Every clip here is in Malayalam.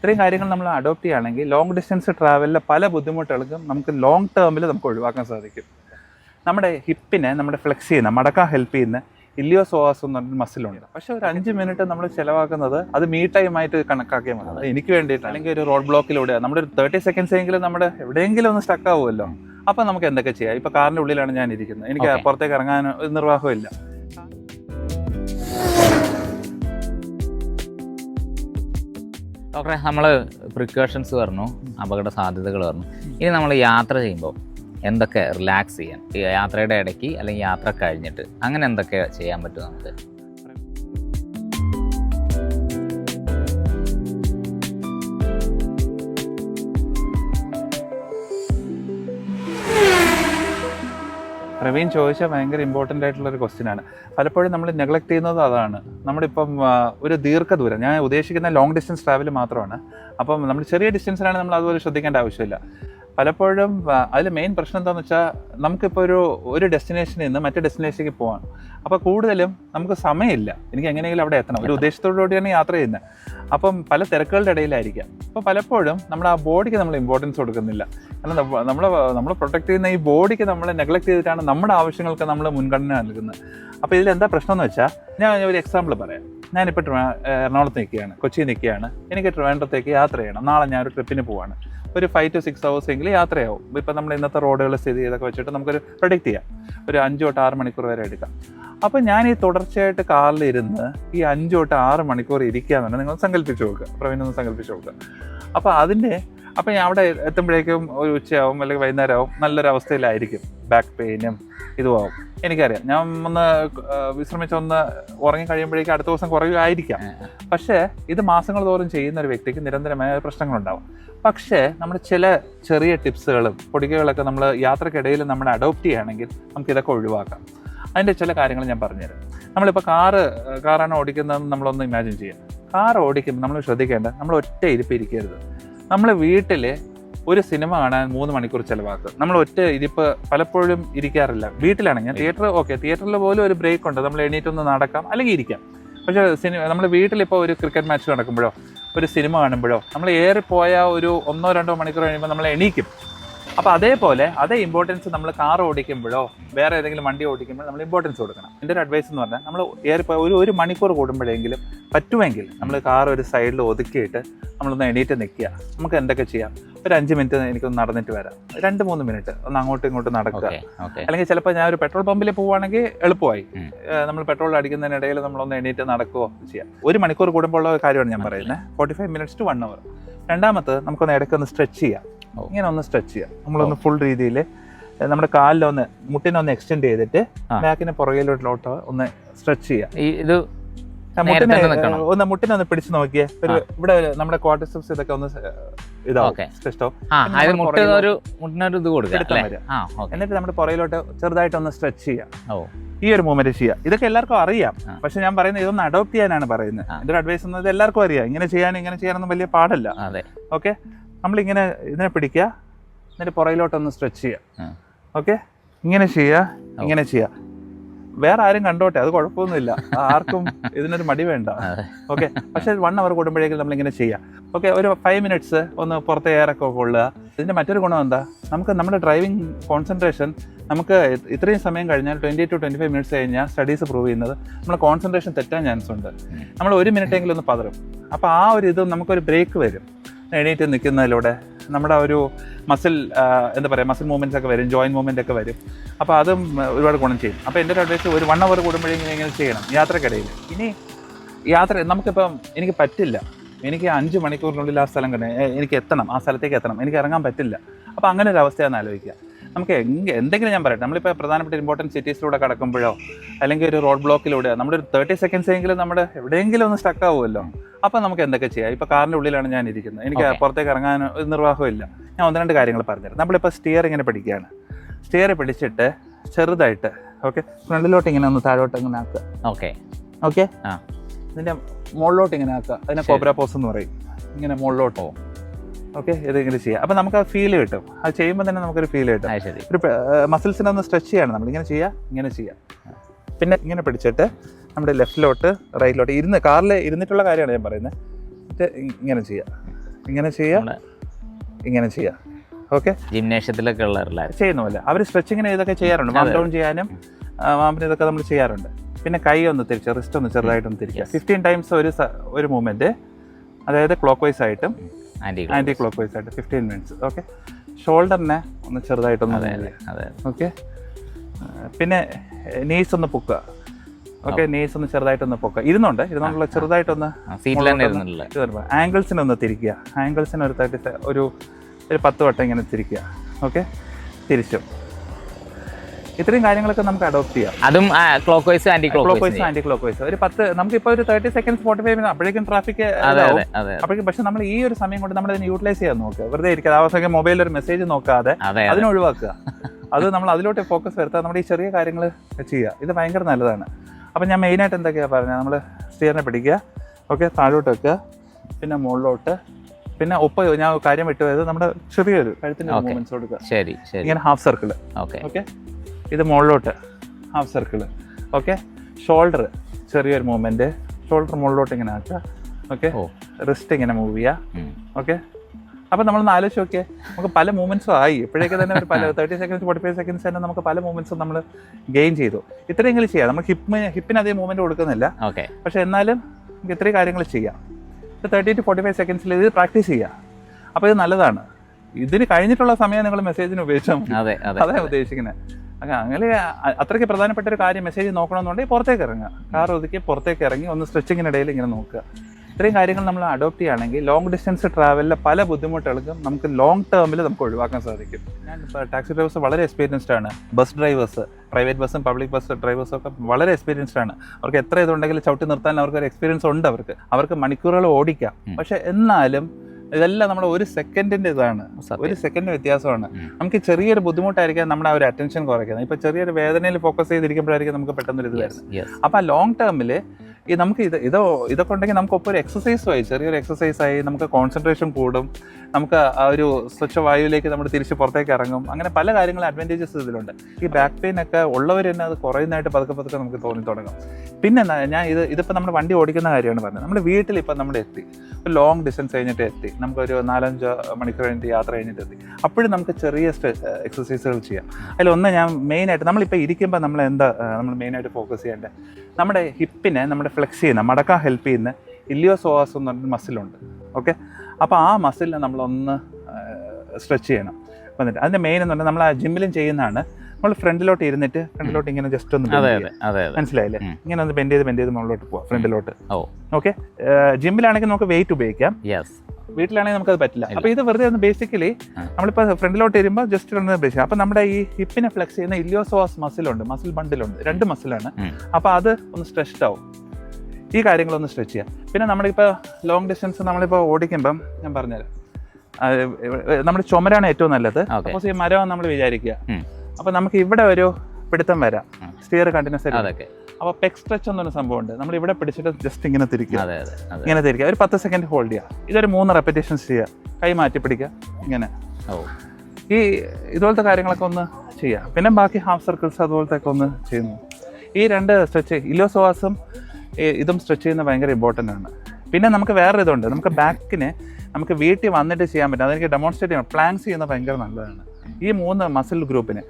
ഇത്രയും കാര്യങ്ങൾ നമ്മൾ അഡോപ്റ്റ് ചെയ്യുകയാണെങ്കിൽ ലോങ് ഡിസ്റ്റൻസ് ട്രാവലിലെ പല ബുദ്ധിമുട്ടുകൾക്കും നമുക്ക് ലോങ് ടേമിൽ നമുക്ക് ഒഴിവാക്കാൻ സാധിക്കും. നമ്മുടെ ഹിപ്പിനെ നമ്മുടെ ഫ്ലെക്സ് ചെയ്യുന്ന മടക്കാൻ ഹെൽപ്പ് ചെയ്യുന്ന ഇല്ലിയോസോവാസ് എന്ന് പറഞ്ഞ മസിലുണ്ട് പക്ഷെ ഒരു അഞ്ച് മിനിറ്റ് നമ്മൾ ചിലവാക്കുന്നത് അത് മീ ടൈം ആയിട്ട് കണക്കാക്കിയാൽ മതി. അത് എനിക്ക് വേണ്ടിയിട്ട് അല്ലെങ്കിൽ ഒരു റോഡ് ബ്ലോക്കിലൂടെ നമ്മുടെ ഒരു തേർട്ടി സെക്കൻഡ്സ് എങ്കിലും നമ്മുടെ എവിടെയെങ്കിലും ഒന്ന് സ്റ്റക്ക് ആവുമല്ലോ. അപ്പം നമുക്ക് എന്തൊക്കെ ചെയ്യാം? ഇപ്പോൾ കാറിന്റെ ഉള്ളിലാണ് ഞാൻ ഇരിക്കുന്നത്. എനിക്ക്. പുറത്തേക്ക് ഇറങ്ങാൻ നിർവാഹമില്ല. ഡോക്ടറെ നമ്മൾ പ്രിക്കോഷൻസ് പറഞ്ഞു അപകട സാധ്യതകൾ പറഞ്ഞു. ഇനി നമ്മൾ യാത്ര ചെയ്യുമ്പോൾ എന്തൊക്കെ റിലാക്സ് ചെയ്യാൻ യാത്രയുടെ ഇടയ്ക്ക് അല്ലെങ്കിൽ യാത്ര കഴിഞ്ഞിട്ട് അങ്ങനെ എന്തൊക്കെ ചെയ്യാൻ പറ്റും നമുക്ക്? പ്രവീൺ ചോദിച്ചാൽ ഭയങ്കര ഇമ്പോർട്ടന്റ് ആയിട്ടുള്ള ഒരു ക്വസ്റ്റ്യൻ ആണ്. പലപ്പോഴും നമ്മൾ നെഗ്ലക്ട് ചെയ്യുന്നത് അതാണ്. നമ്മളിപ്പം ഒരു ദീർഘദൂരം ഞാൻ ഉദ്ദേശിക്കുന്ന ലോങ് ഡിസ്റ്റൻസ് ട്രാവൽ മാത്രമാണ്. അപ്പം നമ്മൾ ചെറിയ ഡിസ്റ്റൻസിലാണ് നമ്മൾ അതുപോലെ ശ്രദ്ധിക്കേണ്ട ആവശ്യമില്ല. പലപ്പോഴും അതിൽ മെയിൻ പ്രശ്നം എന്താണെന്ന് വെച്ചാൽ നമുക്കിപ്പോൾ ഒരു ഒരു ഡെസ്റ്റിനേഷനിൽ നിന്ന് മറ്റു ഡെസ്റ്റിനേഷനിലേക്ക് പോകാം അപ്പോൾ കൂടുതലും നമുക്ക് സമയമില്ല. എനിക്ക് എങ്ങനെയെങ്കിലും അവിടെ എത്തണം. ഒരു ഉദ്ദേശത്തോടുകൂടിയാണ് യാത്ര ചെയ്യുന്നത്. അപ്പം പല തിരക്കുകളുടെ ഇടയിലായിരിക്കാം. അപ്പോൾ പലപ്പോഴും നമ്മൾ ആ ബോഡിക്ക് നമ്മൾ ഇമ്പോർട്ടൻസ് കൊടുക്കുന്നില്ല. കാരണം നമ്മൾ നമ്മൾ പ്രൊട്ടക്ട് ചെയ്യുന്ന ഈ ബോഡിക്ക് നമ്മൾ നെഗ്ലക്ട് ചെയ്തിട്ടാണ് നമ്മുടെ ആവശ്യങ്ങൾക്ക് നമ്മൾ മുൻഗണന നൽകുന്നത്. അപ്പോൾ ഇതിൽ എന്താ പ്രശ്നം എന്ന് വെച്ചാൽ ഞാൻ ഒരു എക്സാമ്പിൾ പറയാം. ഞാനിപ്പോൾ എറണാകുളത്ത് നിൽക്കുകയാണ്. കൊച്ചിയിൽ നിൽക്കുകയാണ്. എനിക്ക് ട്രിവാൻഡ്രത്തേക്ക് യാത്ര ചെയ്യണം. നാളെ ഞാൻ ഒരു ട്രിപ്പിന് പോവാണ്. ഒരു ഫൈവ് ടു സിക്സ് ഹവേഴ്സ് എങ്കിലും യാത്രയാവും. ഇപ്പം നമ്മൾ ഇന്നത്തെ റോഡുകൾ സ്ഥിതി ചെയ്തൊക്കെ വെച്ചിട്ട് നമുക്കൊരു പ്രൊഡിക്റ്റ് ചെയ്യാം. ഒരു അഞ്ച് തൊട്ട് ആറ് മണിക്കൂർ വരെ എടുക്കാം. അപ്പോൾ ഞാൻ ഈ തുടർച്ചയായിട്ട് കാറിൽ ഇരുന്ന് ഈ അഞ്ച് തൊട്ട് ആറ് മണിക്കൂർ ഇരിക്കുക എന്നുണ്ടെങ്കിൽ നിങ്ങൾ സങ്കല്പിച്ച് നോക്കുക. പ്രവീൺ ഒന്ന് സങ്കല്പിച്ച് നോക്കുക. അപ്പോൾ അതിന്റെ അപ്പം ഞാൻ അവിടെ എത്തുമ്പോഴേക്കും ഒരു ഉച്ചയാവും അല്ലെങ്കിൽ വൈകുന്നേരം ആവും നല്ലൊരു അവസ്ഥയിലായിരിക്കും ബാക്ക് പെയിനും ഇതുമാവും എനിക്കറിയാം. ഞാൻ ഒന്ന് വിശ്രമിച്ചൊന്ന് ഉറങ്ങി കഴിയുമ്പോഴേക്കും അടുത്ത ദിവസം കുറയുമായിരിക്കാം. പക്ഷേ ഇത് മാസങ്ങൾ തോറും ചെയ്യുന്ന ഒരു വ്യക്തിക്ക് നിരന്തരമായ പ്രശ്നങ്ങളുണ്ടാവും. പക്ഷേ നമ്മൾ ചില ചെറിയ ടിപ്സുകളും പൊടികകളൊക്കെ നമ്മൾ യാത്രക്കിടയിൽ നമ്മൾ അഡോപ്റ്റ് ചെയ്യുകയാണെങ്കിൽ നമുക്ക് ഇതൊക്കെ ഒഴിവാക്കാം. അതിന്റെ ചില കാര്യങ്ങൾ ഞാൻ പറഞ്ഞുതരാം. നമ്മളിപ്പോൾ കാറ് കാറാണ് ഓടിക്കുന്നതെന്ന് നമ്മളൊന്ന് ഇമാജിൻ ചെയ്യാം. കാർ ഓടിക്കുമ്പോൾ നമ്മൾ ശ്രദ്ധിക്കേണ്ട നമ്മൾ ഒറ്റ ഇരിപ്പ് ഇരിക്കരുത്. നമ്മൾ വീട്ടിൽ ഒരു സിനിമ കാണാൻ മൂന്ന് മണിക്കൂർ ചിലവാക്കുക നമ്മൾ ഒറ്റ ഇതിപ്പോൾ പലപ്പോഴും ഇരിക്കാറില്ല. വീട്ടിലാണെങ്കിൽ തിയേറ്റർ ഓക്കെ തിയേറ്ററിൽ പോലും ഒരു ബ്രേക്ക് ഉണ്ട്. നമ്മൾ എണീറ്റൊന്ന് നടക്കാം അല്ലെങ്കിൽ ഇരിക്കാം. പക്ഷേ സിനിമ നമ്മൾ വീട്ടിലിപ്പോൾ ഒരു ക്രിക്കറ്റ് മാച്ച് നടക്കുമ്പോഴോ ഒരു സിനിമ കാണുമ്പോഴോ നമ്മൾ ഏറിപ്പോയ ഒരു ഒന്നോ രണ്ടോ മണിക്കൂർ കഴിയുമ്പോൾ നമ്മൾ എണീക്കും. അപ്പോൾ അതേപോലെ അതേ ഇമ്പോർട്ടൻസ് നമ്മൾ കാർ ഓടിക്കുമ്പോഴോ വേറെ ഏതെങ്കിലും വണ്ടി ഓടിക്കുമ്പോഴോ നമ്മൾ ഇമ്പോർട്ടൻസ് കൊടുക്കണം. എന്റെ ഒരു അഡ്വൈസ് എന്ന് പറഞ്ഞാൽ നമ്മൾ ഏറിപ്പോയ ഒരു ഒരു മണിക്കൂർ കൂടുമ്പോഴെങ്കിലും പറ്റുമെങ്കിൽ നമ്മൾ കാർ ഒരു സൈഡിൽ ഒതുക്കിയിട്ട് നമ്മളൊന്ന് എണീറ്റ് നിൽക്കുക. നമുക്ക് എന്തൊക്കെ ചെയ്യാം? ഒരു അഞ്ച് മിനിറ്റ് എനിക്കൊന്ന് നടന്നിട്ട് വരാം. രണ്ട് മൂന്ന് മിനിറ്റ് ഒന്ന് അങ്ങോട്ടും ഇങ്ങോട്ടും നടക്കുക. അല്ലെങ്കിൽ ചിലപ്പോൾ ഞാൻ ഒരു പെട്രോൾ പമ്പിൽ പോവുകയാണെങ്കിൽ എളുപ്പമായി. നമ്മൾ പെട്രോൾ അടിക്കുന്നതിനിടയിൽ നമ്മളൊന്ന് എണീറ്റ് നടക്കുകയോ ചെയ്യാം. ഒരു മണിക്കൂർ കൂടുമ്പോൾ ഉള്ള കാര്യമാണ് ഞാൻ പറയുന്നത്. Forty five minutes to one hour രണ്ടാമത് നമുക്കൊന്ന് ഇടയ്ക്കൊന്ന് സ്ട്രെച്ച് ചെയ്യാം. ഇങ്ങനെ ഒന്ന് സ്ട്രെച്ച് ചെയ്യാം. നമ്മളൊന്ന് ഫുൾ രീതിയിൽ നമ്മുടെ കാലിലൊന്ന് മുട്ടിനൊന്ന് എക്സ്റ്റെൻഡ് ചെയ്തിട്ട്. ബാക്കിന് പുറകിലോട്ടിലോട്ട് ഒന്ന് സ്ട്രെച്ച് ചെയ്യാം. ഈ ഇത് മുട്ടിനെ ഒന്ന് മുട്ടിനെ ഒന്ന് പിടിച്ചു നോക്കിയേ. ഒരു ഇവിടെ നമ്മുടെ ക്വാർട്ടർസിപ്സ് ഇതൊക്കെ ഒന്ന് എന്നിട്ട് നമ്മുടെ പുറയിലോട്ട് ചെറുതായിട്ട് ഒന്ന് സ്ട്രെച്ച് ചെയ്യാം. ഈ ഒരു മൂവ്മെന്റ് ചെയ്യുക ഇതൊക്കെ എല്ലാവർക്കും അറിയാം. പക്ഷെ ഞാൻ പറയുന്നത് ഇതൊന്ന് അഡോപ്റ്റ് ചെയ്യാനാണ് പറയുന്നത്. എന്റെ അഡ്വൈസ് എന്നത് എല്ലാവർക്കും അറിയാം. ഇങ്ങനെ ചെയ്യാൻ ഇങ്ങനെ ചെയ്യാനൊന്നും വലിയ പാടല്ല. ഓക്കെ? നമ്മളിങ്ങനെ ഇതിനെ പിടിക്കുക. എന്നിട്ട് പുറയിലോട്ടൊന്ന് സ്ട്രെച്ച് ചെയ്യുക. ഓക്കെ ഇങ്ങനെ ചെയ്യുക ഇങ്ങനെ ചെയ്യുക. വേറെ ആരും കണ്ടോട്ടെ അത് കുഴപ്പമൊന്നുമില്ല. ആർക്കും ഇതിനൊരു മടി വേണ്ട. ഓക്കെ പക്ഷേ വൺ അവർ കൂടുമ്പോഴേക്കും നമ്മളിങ്ങനെ ചെയ്യാം. ഓക്കെ ഒരു ഫൈവ് മിനിറ്റ്സ് ഒന്ന് പുറത്തെ എയറൊക്കെ കൊള്ളുക. ഇതിന്റെ മറ്റൊരു ഗുണം എന്താ? നമുക്ക് നമ്മുടെ ഡ്രൈവിംഗ് കോൺസെൻട്രേഷൻ നമുക്ക് ഇത്രയും സമയം കഴിഞ്ഞാൽ twenty two twenty five minutes കഴിഞ്ഞാൽ സ്റ്റഡീസ് പ്രൂവ് ചെയ്യുന്നത് നമ്മുടെ കോൺസെൻട്രേഷൻ തെറ്റാൻ ചാൻസ് ഉണ്ട്. നമ്മൾ ഒരു മിനിറ്റെങ്കിലും ഒന്ന് പതറും. അപ്പോൾ ആ ഒരു ഇത് നമുക്കൊരു ബ്രേക്ക് വരും. എണീറ്റ് നിൽക്കുന്നതിലൂടെ നമ്മുടെ ഒരു മസിൽ എന്താ പറയുക മസിൽ മൂവ്മെന്റ്സ് ഒക്കെ വരും ജോയിന്റ് മൂവ്മെന്റ് ഒക്കെ വരും. അപ്പോൾ അതും ഒരുപാട് ഗുണം ചെയ്യും. അപ്പോൾ എന്റെ ഒരു അഡ്വൈസ് ഒരു വൺ അവർ കൂടുമ്പോഴെങ്കിലും ഇങ്ങനെ ചെയ്യണം യാത്രക്കിടയിൽ. ഇനി യാത്ര നമുക്കിപ്പം എനിക്ക് പറ്റില്ല. എനിക്ക് അഞ്ച് മണിക്കൂറിനുള്ളിൽ ആ സ്ഥലം കിട്ടണം എനിക്ക് എത്തണം ആ സ്ഥലത്തേക്ക് എത്തണം. എനിക്ക് ഇറങ്ങാൻ പറ്റില്ല. അപ്പോൾ അങ്ങനെ ഒരു അവസ്ഥയാണെന്ന് ആലോചിക്കുക. നമുക്ക് എങ്ങനെ എന്തെങ്കിലും ഞാൻ പറയട്ടെ. നമ്മളിപ്പോൾ പ്രധാനപ്പെട്ട ഇമ്പോർട്ടന്റ് സിറ്റീസിലൂടെ കടക്കുമ്പോഴോ അല്ലെങ്കിൽ ഒരു റോഡ് ബ്ലോക്കിലൂടെ നമ്മുടെ ഒരു തേർട്ടി സെക്കൻഡ്സ് എങ്കിലും നമ്മുടെ എവിടെയെങ്കിലും ഒന്ന് സ്റ്റക്ക് ആവുമല്ലോ. അപ്പോൾ നമുക്ക് എന്തൊക്കെ ചെയ്യാം? ഇപ്പോൾ കാറിന്റെ ഉള്ളിലാണ് ഞാൻ ഇരിക്കുന്നത്. എനിക്ക്. പുറത്തേക്ക് ഇറങ്ങാൻ ഒരു നിർവാഹമില്ല. ഞാൻ ഒന്ന് രണ്ട് കാര്യങ്ങൾ പറഞ്ഞുതരാം. നമ്മളിപ്പോൾ സ്റ്റിയർ ഇങ്ങനെ പിടിക്കുകയാണ്. സ്റ്റിയർ പിടിച്ചിട്ട് ചെറുതായിട്ട് ഓക്കെ ഫ്രണ്ടിലോട്ട് ഇങ്ങനെ ഒന്ന് താഴോട്ട് ഇങ്ങനെ ആക്കുക ഓക്കെ ഓക്കെ ആ. ഇതിന്റെ മുകളിലോട്ട് ഇങ്ങനെ ആക്കുക. അതിനെ. കോബ്ര പോസ് എന്ന് പറയും. ഇങ്ങനെ മുകളിലോട്ടോ. ഓക്കെ ഇതെങ്ങനെ ചെയ്യാം. അപ്പം നമുക്ക് ആ ഫീൽ കിട്ടും. അത് ചെയ്യുമ്പോൾ തന്നെ നമുക്കൊരു ഫീൽ കിട്ടും. ശരി. ഒരു മസിൽസിനെ ഒന്ന് സ്ട്രെച്ച് ചെയ്യണം. നമ്മൾ ഇങ്ങനെ ചെയ്യുക ഇങ്ങനെ ചെയ്യാം. പിന്നെ ഇങ്ങനെ പിടിച്ചിട്ട് നമ്മുടെ ലെഫ്റ്റിലോട്ട് റൈറ്റിലോട്ട് ഇരുന്ന് കാറിൽ ഇരുന്നിട്ടുള്ള കാര്യമാണ് ഞാൻ പറയുന്നത് ഇങ്ങനെ ചെയ്യുക ഇങ്ങനെ ചെയ്യുക ഇങ്ങനെ ചെയ്യുക ഓക്കെ ജിംനേഷ്യത്തിലൊക്കെ ഉള്ള റിലാക്സ് ചെയ്യുന്ന പോലെ. അവർ സ്ട്രെച്ചിങ്ങിന് ഇതൊക്കെ ചെയ്യാറുണ്ട്. വാം ഡൗൺ ചെയ്യാനും വാമിന് ഇതൊക്കെ നമ്മൾ ചെയ്യാറുണ്ട്. പിന്നെ കൈ ഒന്ന് തിരിച്ച് റിസ്റ്റ് ഒന്ന് ചെറുതായിട്ടൊന്ന് തിരിക്കുക. ഫിഫ്റ്റീൻ ടൈംസ് ഒരു ഒരു മൂവ്മെന്റ് അതായത് ക്ലോക്ക് വൈസ് ആയിട്ടും ആന്റി ക്ലോക്ക് വൈസ് ആയിട്ട് ഫിഫ്റ്റീൻ മിനിറ്റ്സ് ഓക്കെ ഷോൾഡറിനെ ഒന്ന് ചെറുതായിട്ടൊന്ന് ഓക്കെ പിന്നെ നീസ് ഒന്ന് പൊക്കുക. ഓക്കെ നീസ് ഒന്ന് ചെറുതായിട്ടൊന്ന് പൊക്കുക. ഇരുന്നുണ്ട്? ഇരുന്നുള്ള ചെറുതായിട്ടൊന്ന് ആംഗിൾസിനെ ഒന്ന് തിരിക്കുക. ആംഗിൾസിന് ഒരു തേർട്ടി ഒരു ഒരു പത്ത് വട്ടം ഇങ്ങനെ തിരിക്കുക. ഓക്കെ തിരിച്ചും. ഇത്രയും കാര്യങ്ങളൊക്കെ നമുക്ക് അഡോപ്റ്റ് ചെയ്യാം. അതും clock vice anti clock vice anticlockwise ഒരു പത്ത് നമുക്കിപ്പോൾ ഒരു thirty second forty five minute അപ്പോഴേക്കും ട്രാഫിക് അപ്പോഴേക്കും പക്ഷെ നമ്മൾ ഈ ഒരു സമയം കൊണ്ട് നമ്മൾ ഇതിനെ യൂട്ടിലൈസ് ചെയ്യാൻ നോക്കുക. വെറുതെ ഇരിക്കുക അവസാനം മൊബൈലിൽ ഒരു മെസ്സേജ് നോക്കാതെ അതിനെ ഒഴിവാക്കുക. അത് നമ്മൾ അതിലോട്ട് ഫോക്കസ് വരുത്താൻ നമ്മുടെ ഈ ചെറിയ കാര്യങ്ങൾ ചെയ്യുക. ഇത് ഭയങ്കര നല്ലതാണ്. അപ്പം ഞാൻ മെയിനായിട്ട് എന്തൊക്കെയാണ് പറഞ്ഞത്? നമ്മൾ സ്റ്റിയറിനെ പിടിക്കുക. ഓക്കെ താഴോട്ട് വെക്കുക. പിന്നെ മുകളിലോട്ട്. പിന്നെ ഒപ്പ് ഞാൻ കാര്യം വിട്ടുപോയത് നമ്മുടെ ചെറിയൊരു കഴുത്തിന്റെ മൂവ്മെന്റ്സ് കൊടുക്കുക ശരി ശരി. ഇങ്ങനെ ഹാഫ് സർക്കിൾ ഓക്കെ ഓക്കെ ഇത് മുകളിലോട്ട്. ഹാഫ് സർക്കിൾ ഓക്കെ ഷോൾഡർ ചെറിയൊരു മൂവ്മെന്റ് ഷോൾഡർ മുകളിലോട്ട് ഇങ്ങനെ ആക്കുക. ഓക്കെ റിസ്റ്റ് ഇങ്ങനെ മൂവ് ചെയ്യുക. ഓക്കെ അപ്പം നമ്മൾ ആലോചിച്ച് നോക്കിയേ. നമുക്ക് പല മൂവ്മെന്റ്സും ആയി. ഇപ്പോഴേക്ക് തന്നെ ഒരു പല thirty seconds forty five seconds തന്നെ നമുക്ക് പല മൂവ്മെന്റ്സും നമ്മൾ ഗെയിൻ ചെയ്തു. ഇത്രയെങ്കിലും ചെയ്യാം. നമുക്ക് ഹിപ്പിന് ഹിപ്പിന് അതേ മൂവ്മെന്റ് കൊടുക്കുന്നില്ല. ഓക്കെ പക്ഷേ എന്നാലും നമുക്ക് ഇത്രയും കാര്യങ്ങൾ ചെയ്യാം. ഇത് തേർട്ടി ടു ഫോർട്ടി ഫൈവ് സെക്കൻഡ്സിൽ ഇത് പ്രാക്ടീസ് ചെയ്യുക അപ്പോൾ ഇത് നല്ലതാണ്. ഇതിന് കഴിഞ്ഞിട്ടുള്ള സമയം നിങ്ങൾ മെസ്സേജിന് ഉപയോഗിച്ചാൽ അതെ അതാണ് ഉദ്ദേശിക്കുന്നത് അങ്ങനെ അത്രയ്ക്ക് പ്രധാനപ്പെട്ട ഒരു കാര്യം മെസ്സേജ് നോക്കണമെന്നുണ്ടെങ്കിൽ പുറത്തേക്ക് ഇറങ്ങുക. കാർ ഒതുക്കി പുറത്തേക്ക് ഇറങ്ങി ഒന്ന് സ്ട്രെച്ചിങ്ങിനിടയിൽ ഇങ്ങനെ നോക്കുക. ഇത്രയും കാര്യങ്ങൾ നമ്മൾ അഡോപ്റ്റ് ചെയ്യുകയാണെങ്കിൽ ലോങ് ഡിസ്റ്റൻസ് ട്രാവലിലെ പല ബുദ്ധിമുട്ടുകൾക്കും നമുക്ക് ലോങ് ടേമിൽ നമുക്ക് ഒഴിവാക്കാൻ സാധിക്കും. ഞാൻ ടാക്സി ഡ്രൈവേഴ്സ് വളരെ എക്സ്പീരിയൻസ്ഡ് ആണ്. ബസ് ഡ്രൈവേഴ്സ് പ്രൈവറ്റ് ബസ്സും പബ്ലിക് ബസ് ഡ്രൈവേഴ്സും ഒക്കെ വളരെ എക്സ്പീരിയൻസ്ഡ് ആണ്. അവർക്ക് എത്ര ഇതുണ്ടെങ്കിലും ചവിട്ടി നിർത്താൻ അവർക്ക് ഒരു എക്സ്പീരിയൻസ് ഉണ്ട് അവർക്ക്. അവർക്ക് മണിക്കൂറുകൾ ഓടിക്കാം. പക്ഷെ എന്നാലും ഇതെല്ലാം നമ്മുടെ ഒരു സെക്കൻഡിന്റെ ഇതാണ് ഒരു സെക്കൻഡ് വ്യത്യാസമാണ്. നമുക്ക് ചെറിയൊരു ബുദ്ധിമുട്ടായിരിക്കാം നമ്മുടെ ആ ഒരു അറ്റൻഷൻ കുറയ്ക്കുന്നത് ഇപ്പൊ ചെറിയൊരു വേദനയിൽ ഫോക്കസ് ചെയ്തിരിക്കുമ്പോഴായിരിക്കും നമുക്ക് പെട്ടെന്ന് ഒരു ഇത് വരുന്നത്. അപ്പൊ ആ ലോങ് ടേമിൽ ഈ നമുക്ക് ഇത് ഇതോ ഇതൊക്കെ ഉണ്ടെങ്കിൽ നമുക്ക് ഒപ്പം ഒരു എക്സസൈസുമായി ചെറിയൊരു എക്സസൈസ് ആയി നമുക്ക് കോൺസെൻട്രേഷൻ കൂടും. നമുക്ക് ആ ഒരു സ്വച്ഛ വായുവിലേക്ക് നമ്മൾ തിരിച്ച് പുറത്തേക്ക് ഇറങ്ങും. അങ്ങനെ പല കാര്യങ്ങളും അഡ്വാന്റേജസ് ഇതിലുണ്ട്. ഈ ബാക്ക് പെയിൻ ഒക്കെ ഉള്ളവർ തന്നെ അത് കുറയുന്നതായിട്ട് പതുക്കെ പതുക്കെ നമുക്ക് തോന്നി തുടങ്ങും. പിന്നെ ഞാൻ ഇത് ഇതിപ്പോൾ നമ്മുടെ വണ്ടി ഓടിക്കുന്ന കാര്യമാണ് പറഞ്ഞത്. നമ്മൾ വീട്ടിൽ ഇപ്പം നമ്മൾ എത്തി. ഒരു ലോങ് ഡിസ്റ്റൻസ് കഴിഞ്ഞിട്ട് എത്തി. നമുക്കൊരു നാലഞ്ച് മണിക്കൂർ കഴിഞ്ഞിട്ട് യാത്ര കഴിഞ്ഞിട്ട് എത്തി. അപ്പോഴും നമുക്ക് ചെറിയ എക്സസൈസുകൾ ചെയ്യാം. അതിലൊന്ന് ഞാൻ മെയിനായിട്ട് നമ്മളിപ്പോൾ ഇരിക്കുമ്പോൾ നമ്മൾ എന്താ നമ്മൾ മെയിനായിട്ട് ഫോക്കസ് ചെയ്യേണ്ടത്? നമ്മുടെ ഹിപ്പിനെ നമ്മുടെ ഫ്ലെക്സ് ചെയ്യുന്ന മടക്കാൻ ഹെൽപ്പ് ചെയ്യുന്ന ഇല്ലിയോസോവാസ് എന്ന് പറഞ്ഞൊരു മസിലുണ്ട് ഓക്കെ അപ്പോൾ ആ മസിലിനെ നമ്മളൊന്ന് സ്ട്രെച്ച് ചെയ്യണം. വന്നിട്ട് അതിന്റെ മെയിൻ എന്ന് പറഞ്ഞാൽ നമ്മൾ ആ ജിമ്മിലും ചെയ്യുന്നതാണ്. നമ്മൾ ഫ്രണ്ടിലോട്ട് ഇരുന്നിട്ട് ഫ്രണ്ടിലോട്ട് ഇങ്ങനെ ജസ്റ്റ് ഒന്ന് മനസ്സിലായില്ലേ? ഇങ്ങനെ ഒന്ന് ബെൻഡ് ചെയ്ത് ബെൻഡ് ചെയ്ത് മുകളിലോട്ട് പോവാം ഫ്രണ്ടിലോട്ട് ഓക്കെ ജിമ്മിലാണെങ്കിൽ നമുക്ക് വെയിറ്റ് ഉപയോഗിക്കാം. വീട്ടിലാണെങ്കിൽ നമുക്കത് പറ്റില്ല. അപ്പൊ ഇത് വെറുതെ ഒന്ന് ബേസിക്കലി നമ്മളിപ്പോ ഫ്രണ്ടിലോട്ട് വരുമ്പോൾ ജസ്റ്റ് ഒന്ന് ബേസിക് അപ്പൊ നമ്മുടെ ഈ ഹിപ്പിനെ ഫ്ലെക്സ് ചെയ്യുന്ന ഇല്ലിയോസോവാസ് മസിലുണ്ട് മസിൽ ബണ്ടിലുണ്ട് രണ്ട് മസിലാണ് അപ്പൊ അത് ഒന്ന് സ്ട്രെച്ച്ഡ് ആവും. ഈ കാര്യങ്ങളൊന്ന് സ്ട്രെച്ച് ചെയ്യാം. പിന്നെ നമ്മളിപ്പോൾ ലോങ് ഡിസ്റ്റൻസ് നമ്മളിപ്പോൾ ഓടിക്കുമ്പം ഞാൻ പറഞ്ഞുതരാം. നമ്മുടെ ചുമരാണ് ഏറ്റവും നല്ലത്. സപ്പോസ് ഈ മരം നമ്മൾ വിചാരിക്കുക. അപ്പോൾ നമുക്ക് ഇവിടെ ഒരു പിടുത്തം വരാം. സ്റ്റിയർ കണ്ടിന്യൂസ് ആയിട്ട്. അപ്പോൾ പെക് സ്ട്രെച്ച് എന്നൊരു സംഭവമുണ്ട്. നമ്മൾ ഇവിടെ പിടിച്ചിട്ട് ജസ്റ്റ് ഇങ്ങനെ തിരിക്കുക. ഇങ്ങനെ തിരിക്കുക. ഒരു പത്ത് സെക്കൻഡ് ഹോൾഡ് ചെയ്യുക. ഇതൊരു മൂന്ന് റെപ്പറ്റേഷൻസ് ചെയ്യുക. കൈ മാറ്റി പിടിക്കുക. ഇങ്ങനെ. ഈ ഇതുപോലത്തെ കാര്യങ്ങളൊക്കെ ഒന്ന് ചെയ്യുക. പിന്നെ ബാക്കി ഹാഫ് സർക്കിൾസ് അതുപോലത്തെ ഒക്കെ ഒന്ന് ചെയ്യുന്നു. ഈ രണ്ട് സ്ട്രെച്ച് ഇലോസോവാസും ഇതും സ്ട്രെച്ച് ചെയ്യുന്നത് ഭയങ്കര ഇമ്പോർട്ടന്റ് ആണ്. പിന്നെ നമുക്ക് വേറെ ഇതുണ്ട്. നമുക്ക് ബാക്കിന് നമുക്ക് വീട്ടിൽ വന്നിട്ട് ചെയ്യാൻ പറ്റും. അതെനിക്ക് ഡെമോൺസ്ട്രേറ്റ് ചെയ്യണം. പ്ലാങ്സ് ചെയ്യുന്നത് ഭയങ്കര നല്ലതാണ്. ഈ മൂന്ന് മസിൽ ഗ്രൂപ്പിന്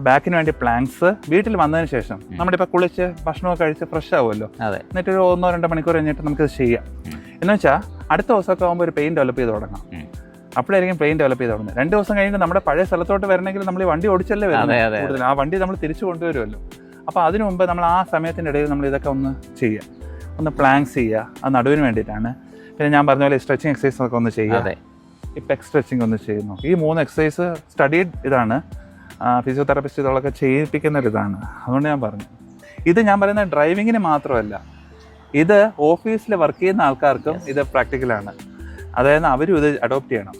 ബാക്കിന് വേണ്ടി പ്ലാങ്സ് വീട്ടിൽ വന്നതിന് ശേഷം നമ്മുടെ ഇപ്പോൾ കുളിച്ച് ഭക്ഷണമൊക്കെ കഴിച്ച് ഫ്രഷ് ആവുമല്ലോ? അതെ. എന്നിട്ട് ഒരു ഒന്നോ രണ്ടോ മണിക്കൂർ കഴിഞ്ഞിട്ട് നമുക്കിത് ചെയ്യാം. എന്ന് വെച്ചാൽ അടുത്ത ദിവസമൊക്കെ ആകുമ്പോൾ ഒരു പെയിൻ ഡെവലപ്പ് ചെയ്ത് തുടങ്ങാം. അപ്പോഴായിരിക്കും പെയിൻ ഡെവലപ്പ് ചെയ്ത് തുടങ്ങുന്നത്. രണ്ട് ദിവസം കഴിഞ്ഞിട്ട് നമ്മുടെ പഴയ സ്ഥലത്തോട്ട് വരണമെങ്കിൽ നമ്മൾ ഈ വണ്ടി ഓടിച്ചല്ലേ വരുന്നത് കൂടുതൽ ആ വണ്ടി നമ്മൾ തിരിച്ചു കൊണ്ടുവരുമല്ലോ. അപ്പോൾ അതിനു മുമ്പ് നമ്മൾ ആ സമയത്തിന്റെ ഇടയിൽ നമ്മൾ ഇതൊക്കെ ഒന്ന് ചെയ്യുക ഒന്ന് പ്ലാങ്സ് ചെയ്യുക. ആ നടുവിന് വേണ്ടിയിട്ടാണ്. പിന്നെ ഞാൻ പറഞ്ഞ പോലെ സ്ട്രെച്ചിങ് എക്സസൈസ് ഒക്കെ ഒന്ന് ചെയ്യുക. ഈ പെക് സ്ട്രെച്ചിങ് ഒന്ന് ചെയ്യുന്നു ഈ മൂന്ന് എക്സസൈസ് സ്റ്റഡീഡ് ഇതാണ്. ഫിസിയോതെറാപ്പിസ്റ്റ് ഇതൊക്കെ ചെയ്യിപ്പിക്കുന്ന ഒരു ഇതാണ്. അതുകൊണ്ട് ഞാൻ പറഞ്ഞു. ഇത് ഞാൻ പറയുന്ന ഡ്രൈവിങ്ങിന് മാത്രമല്ല. ഇത് ഓഫീസിൽ വർക്ക് ചെയ്യുന്ന ആൾക്കാർക്കും ഇത് പ്രാക്ടിക്കലാണ് അതായത് അവരും ഇത് അഡോപ്റ്റ് ചെയ്യണം.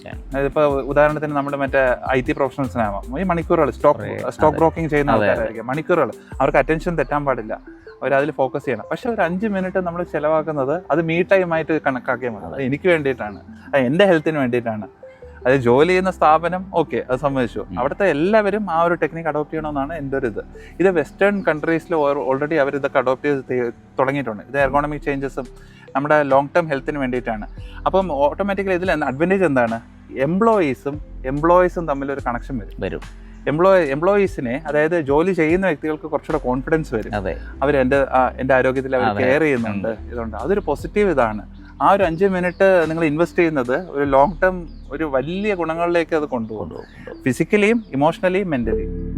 ഇപ്പോൾ ഉദാഹരണത്തിന് നമ്മുടെ മറ്റേ ഐ ടി പ്രൊഫഷണൽസിനാവാം ഈ മണിക്കൂറുകൾ സ്റ്റോക്ക് സ്റ്റോക്ക്. ബ്രോക്കിംഗ് ചെയ്യുന്ന. ആൾക്കാരായിരിക്കും. മണിക്കൂറുകൾ. അവർക്ക് അറ്റൻഷൻ തെറ്റാൻ പാടില്ല. അവർ അതിൽ ഫോക്കസ് ചെയ്യണം. പക്ഷെ ഒരു അഞ്ച് മിനിറ്റ് നമ്മൾ ചിലവാക്കുന്നത് അത് മീ ടൈമായിട്ട് കണക്കാക്കിയാൽ മതി. അത് എനിക്ക് വേണ്ടിയിട്ടാണ്. അത് എന്റെ ഹെൽത്തിന് വേണ്ടിയിട്ടാണ്. അത് ജോലി ചെയ്യുന്ന സ്ഥാപനം ഓക്കെ അത് സമ്മതിച്ചു. ഉം. അവിടുത്തെ എല്ലാവരും ആ ഒരു ടെക്നിക്ക് അഡോപ്റ്റ് ചെയ്യണമെന്നാണ് എന്റെ ഒരു ഇത്. ഇത് വെസ്റ്റേൺ കൺട്രീസിൽ ഓൾറെഡി അവർ ഇതൊക്കെ അഡോപ്റ്റ് ചെയ്ത് തുടങ്ങിയിട്ടുണ്ട്. ഇത് എർഗോണമിക് ചേഞ്ചസും നമ്മുടെ ലോങ് ടേം ഹെൽത്തിന് വേണ്ടിയിട്ടാണ്. അപ്പം ഓട്ടോമാറ്റിക്കലി ഇതിൽ അഡ്വാന്റേജ് എന്താണ്? എംപ്ലോയീസും എംപ്ലോയീസും തമ്മിൽ ഒരു കണക്ഷൻ വരും. വരും. എംപ്ലോയി എംപ്ലോയീസിനെ അതായത് ജോലി ചെയ്യുന്ന വ്യക്തികൾക്ക് കുറച്ചുകൂടെ കോൺഫിഡൻസ് വരും. അതെ. അവർ എന്റെ എന്റെ ആരോഗ്യത്തിൽ അവർ കെയർ ചെയ്യുന്നുണ്ട്. ഇതുണ്ട് അതൊരു പോസിറ്റീവ് ഇതാണ്. ആ ഒരു അഞ്ച് മിനിറ്റ് നിങ്ങൾ ഇൻവെസ്റ്റ് ചെയ്യുന്നത് ഒരു ലോങ് ടേം ഒരു വലിയ ഗുണങ്ങളിലേക്ക് അത് കൊണ്ടുപോകും. കൊണ്ടുപോകും. ഫിസിക്കലിയും ഇമോഷണലിയും മെന്റലിയും